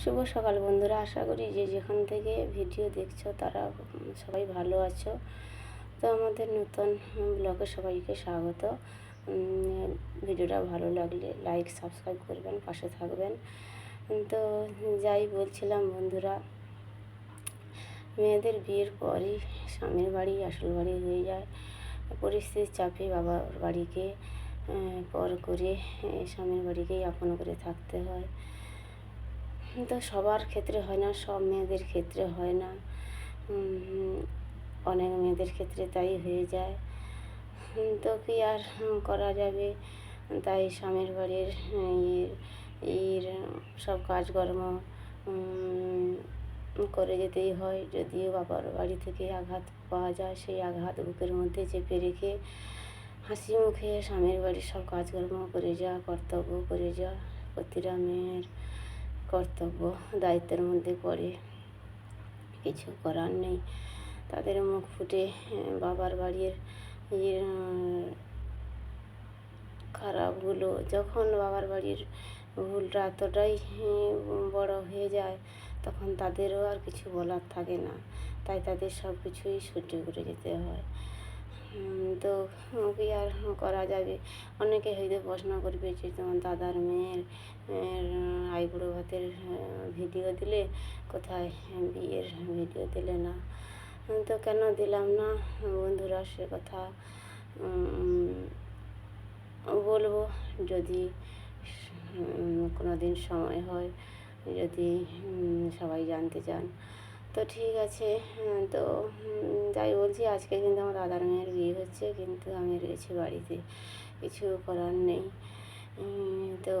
শুভ সকাল বন্ধুরা। আশা করি যে যেখান থেকে ভিডিও দেখছ তারা সবাই ভালো আছো। তো আমাদের নতুন ব্লগে সবাইকে স্বাগত। ভিডিওটা ভালো লাগলে লাইক, সাবস্ক্রাইব করবেন, পাশে থাকবেন। তো যাই বলছিলাম বন্ধুরা, মেয়েদের বিয়ের পরই স্বামীর বাড়ি, আসল বাড়ি হয়ে যায়। পরিস্থিতির চাপে বাবার বাড়িকে পর করে স্বামীর বাড়িকেই আপন করে থাকতে হয়। তো সবার ক্ষেত্রে হয় না, সব মেয়েদের ক্ষেত্রে হয় না। অনেক মেয়েদের ক্ষেত্রে তাই হয়ে যায়। তো কি আর করা যাবে? তাই স্বামীর বাড়ির এর সব কাজকর্ম করে যেতেই হয়। যদিও বাবার বাড়ি থেকে আঘাত পাওয়া যায়, সেই আঘাত বুকের মধ্যে চেপে রেখে হাসি মুখে স্বামীর বাড়ির সব কাজকর্ম করে যা কর্তব্য করে যা প্রতিটা মেয়ের কর্তব্য, দায়িত্বের মধ্যে পড়ে। কিছু করার নেই। তাদের মুখ ফুটে বাবার বাড়ির খারাপগুলো। যখন বাবার বাড়ির ভুলটা এতটাই বড় হয়ে যায়, তখন তাদেরও আর কিছু বলার থাকে না। তাই তাদের সব কিছুই সহ্য করে যেতে হয়। তো কি আর করা যাবে। অনেকে হয়তো প্রশ্ন করবে যে, তোমার দাদার মেয়ের আইবুড়ো ভাতের ভিডিও দিলে কোথায় বিয়ের ভিডিও দিলে না? তো কেন দিলাম না বন্ধুরা সে কথা? বলব যদি কোনো দিন সময় হয়, যদি সবাই জানতে চান। তো ঠিক আছে হ্যাঁ, তো যাই বলছি আজকে কিন্তু আমার দাদার মেয়ের বিয়ে হচ্ছে কিন্তু আমি রয়েছি বাড়িতে কিছু করার নেই। তো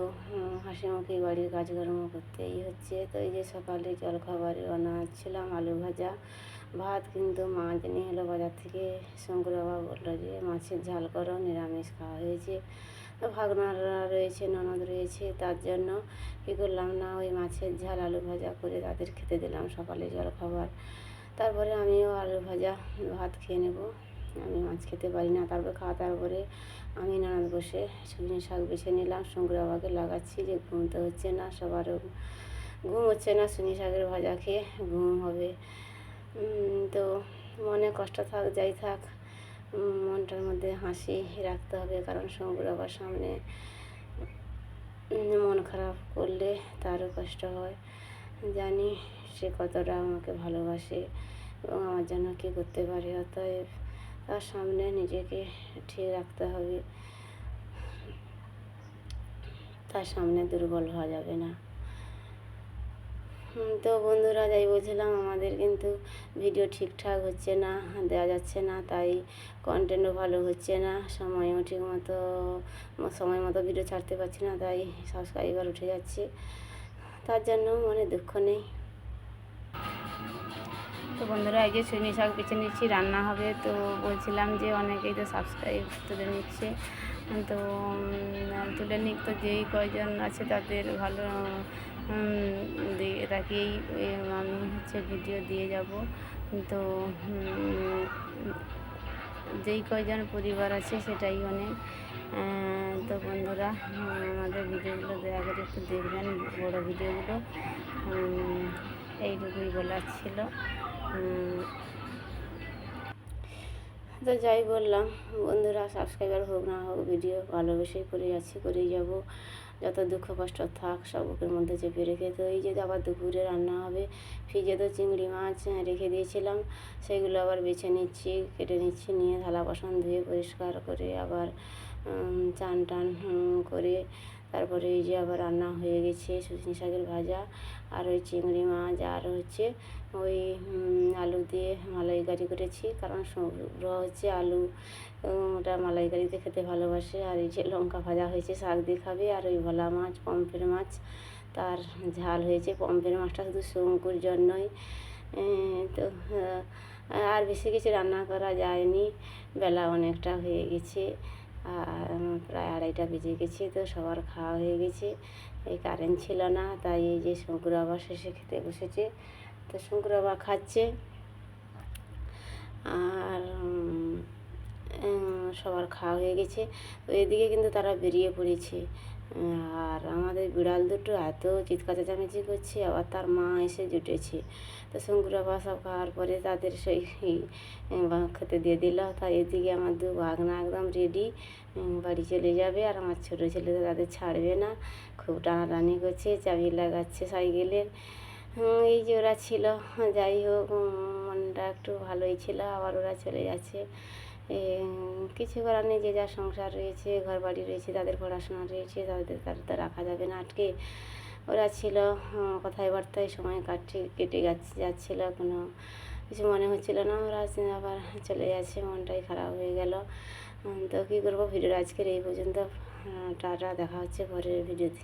উম, হাসি মুখে বাড়ির কাজকর্ম করতেই হচ্ছে। তো এই যে সকালে জলখাবারে বানাচ্ছিলাম আলু ভাজা ভাত কিন্তু মাছ নিয়ে এলো বাজার থেকে। শঙ্কর বাবা বলল যে মাছের ঝাল করো নিরামিষ খাওয়া হয়েছে। তো ভাগনারা রয়েছে ননদ রয়েছে তার জন্য কী করলাম না ওই মাছের ঝাল আলু ভাজা করে তাদের খেতে দিলাম সকালে জলখাবার। তারপরে আমিও আলু ভাজা ভাত খেয়ে নেব। আমি মাছ খেতে পারি না। তারপরে খাওয়া দাওয়ার পরে আমি ননদ বসে সজনে শাক বেছে নিলাম শঙ্কর বাবাকে লাগাচ্ছি যে ঘুমতে হচ্ছে না, সবারও ঘুম হচ্ছে না সুনি শাকের ভাজা খেয়ে ঘুম হবে। তো মনে কষ্ট থাক, যাই থাক মনটার মধ্যে হাসি রাখতে হবে, কারণ শঙ্কর বাবার সামনে মন খারাপ করলে তারও কষ্ট হয়। জানি সে কতটা আমাকে ভালোবাসে এবং আমার জন্য কী করতে পারে, অতএব তার সামনে নিজেকে ঠিক রাখতে হবে। তার সামনে দুর্বল হওয়া যাবে না। তো বন্ধুরা, যাই বলছিলাম, আমাদের কিন্তু ভিডিও ঠিকঠাক হচ্ছে না, দেওয়া যাচ্ছে না, তাই কন্টেন্টও ভালো হচ্ছে না। সময়ও ঠিক মতো সময় মতো ভিডিও ছাড়তে পারছি না, তাই সাবস্ক্রাইবার উঠে যাচ্ছে। তার জন্য মনে দুঃখ নেই। তো বন্ধুরা, এই যে সুইনি শাক বেছে নিচ্ছি, রান্না হবে। তো বলছিলাম যে অনেকেই তো সাবস্ক্রাইব তুলে নিচ্ছে। তো তুলে নিক তো যেই কয়জন আছে তাদের ভালো তাকেই আমি হচ্ছে ভিডিও দিয়ে যাব। তো যেই কয়জন পরিবার আছে সেটাই অনেক। তো বন্ধুরা, আমাদের ভিডিওগুলো দয়া করে একটু দেখবেন, বড়ো ভিডিওগুলো। এইটুকুই বলার ছিল। তো যাই বললাম, বন্ধুরা সাবস্ক্রাইবার হোক না হোক ভিডিও ভালোবেসেই করে যাচ্ছি, করেই যাব। যত দুঃখ কষ্ট থাক, সব মধ্যে চেপে রেখে তো এই যে আবার দুপুরে রান্না হবে, ফ্রিজে তো চিংড়ি মাছ রেখে দিয়েছিলাম, সেগুলো আবার বেছে নিচ্ছি, কেটে নিচ্ছি, নিয়ে থালা বাসন ধুয়ে পরিষ্কার করে আবার চান টান করে তারপরে এই যে আবার রান্না হয়ে গেছে সুচনি শাকের ভাজা, আর ওই চিংড়ি মাছ, আর হচ্ছে ওই আলু দিয়ে মালাইকারি করেছি। কারণ সৌর হচ্ছে আলু ওটা মালাইকারিতে খেতে ভালোবাসে। আর এই যে লঙ্কা ভাজা হয়েছে, শাক দিয়ে খাবে। আর ওই ভোলা মাছ, পম্পের মাছ, তার ঝাল হয়েছে। পম্পের মাছটা শুধু শঙ্কুর জন্যই তো আর বেশি কিছু রান্না করা যায়নি। বেলা অনেকটা হয়ে গেছে। প্রায় আড়াইটা বেজে গেছে তো সবার খাওয়া হয়ে গেছে। এই কারেন্ট ছিল না, তাই এই যে শঙ্কুর বাবা শেষে খেতে বসেছে। তো শঙ্কুর বাবা খাচ্ছে। আর সবার খাওয়া হয়ে গেছে। তো এদিকে কিন্তু তারা বেরিয়ে পড়েছে। আর আমাদের বিড়াল দুটো এত চিৎকার চেঁচামেচি করছে, আবার তার মা এসে জুটেছে। তো শঙ্কুরাবা সব খাওয়ার পরে তাদের সেই খেতে দিয়ে দিল। তাই এদিকে আমার দু ভাগনা একদম রেডি বাড়ি চলে যাবে। আর আমার ছোটো ছেলে তাদের ছাড়বে না। খুব টানাটানি করছে চাবি লাগাচ্ছে সাইকেলের। এই যে ওরা ছিল, যাই হোক মনটা একটু ভালোই ছিল। আবার ওরা চলে যাচ্ছে। কিছু করার নেই, যে যার সংসার রয়েছে ঘর বাড়ি রয়েছে, তাদের পড়াশোনা রয়েছে, তাদের তাদের তো রাখা যাবে না আটকে। ওরা ছিল কথায় বার্তায় সময় কাটছে, কেটে যাচ্ছে, যাচ্ছিল, কোনো কিছু মনে হচ্ছিল না। ওরা আবার চলে যাচ্ছে, মনটাই খারাপ হয়ে গেল। তো কী করব? ভিডিওর আজকের এই পর্যন্ত। টাটা, দেখা হচ্ছে পরের ভিডিওতে।